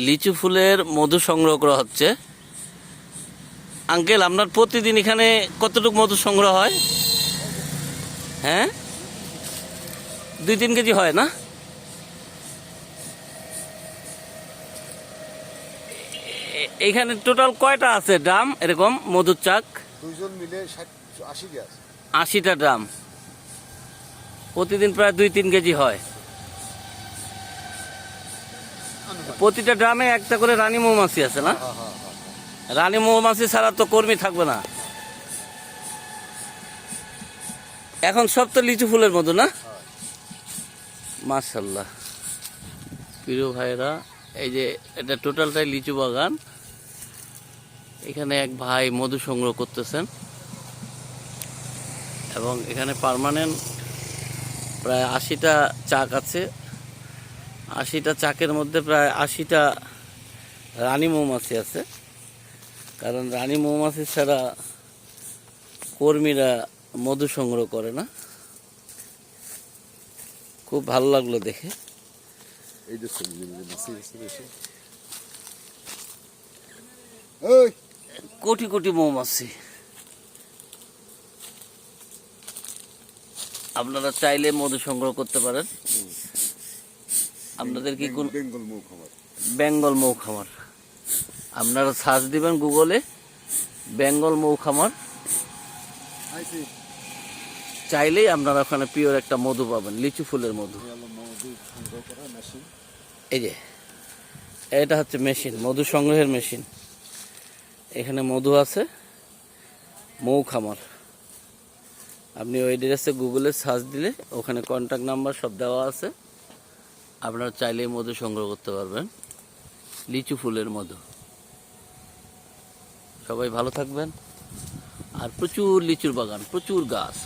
লিচু ফুলের মধু সংগ্রহ করা হচ্ছে। আঙ্কেল আপনার প্রতিদিন এখানে কতটুকু মধু সংগ্রহ হয়? হ্যাঁ? দুই তিন কেজি হয় না? এ- এইখানে টোটাল কয়টা আছে ড্রাম? এরকম মধুর চাক? দুইজন মিলে আশি আশিটা ড্রাম। প্রতিদিন প্রায় দুই তিন কেজি হয়। প্রতিটা ড্রামে একটা করে রানী মৌমাছি আছে না? হ্যাঁ হ্যাঁ হ্যাঁ রানী মৌমাছি ছাড়া তো কর্মী থাকবে না। এখন সব তো লিচু ফুলের মতো না? মার্শাল্লাহ প্রিয় ভাইরা এই যে এটা টোটালটাই লিচু বাগান। এখানে এক ভাই মধু সংগ্রহ করতেছেন। এবং এখানে পার্মানেন্ট প্রায় আশিটা চাক আছে। আশিটা চাকের মধ্যে প্রায় আশিটা রানী মৌমাছি আছে। কারণ রানী মৌমাছি ছাড়া কর্মীরা মধু সংগ্রহ করে না। খুব ভালো লাগল দেখে। কোটি কোটি মৌমাছি। আপনারা চাইলে মধু সংগ্রহ করতে পারেন। আপনাদের কি কোন বেঙ্গল মৌ খামার। আপনারা সার্চ দিবেন গুগলে বেঙ্গল মৌ খামার। চাইলেই আপনারা ওখানে পিওর একটা মধু পাবেন লিচু ফুলের মধু। মধু মেশিন এই যে এটা হচ্ছে মেশিন মধু সংগ্রহের মেশিন এখানে মধু আছে মৌ খামার। আপনি ওই ড্রেসে গুগলে সার্চ দিলে ওখানে কন্ট্যাক্ট নাম্বার সব দেওয়া আছে। আপনারা চাইলে মধু সংগ্রহ করতে পারবেন। লিচু ফুলের মধু। সবাই ভালো থাকবেন। আর প্রচুর লিচুর বাগান, প্রচুর গাছ।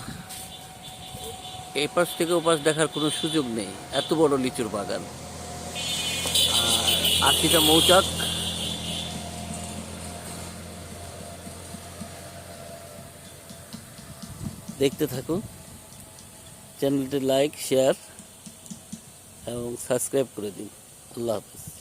এই পাশ থেকে ওপাশ দেখার কোনো সুযোগ নেই, এত বড় লিচুর বাগান। আর আশিটা মৌচাক। দেখতে থাকুন। চ্যানেলটি লাইক, শেয়ার। এবং সাবস্ক্রাইব করে দিন। আল্লাহ হাফিজ।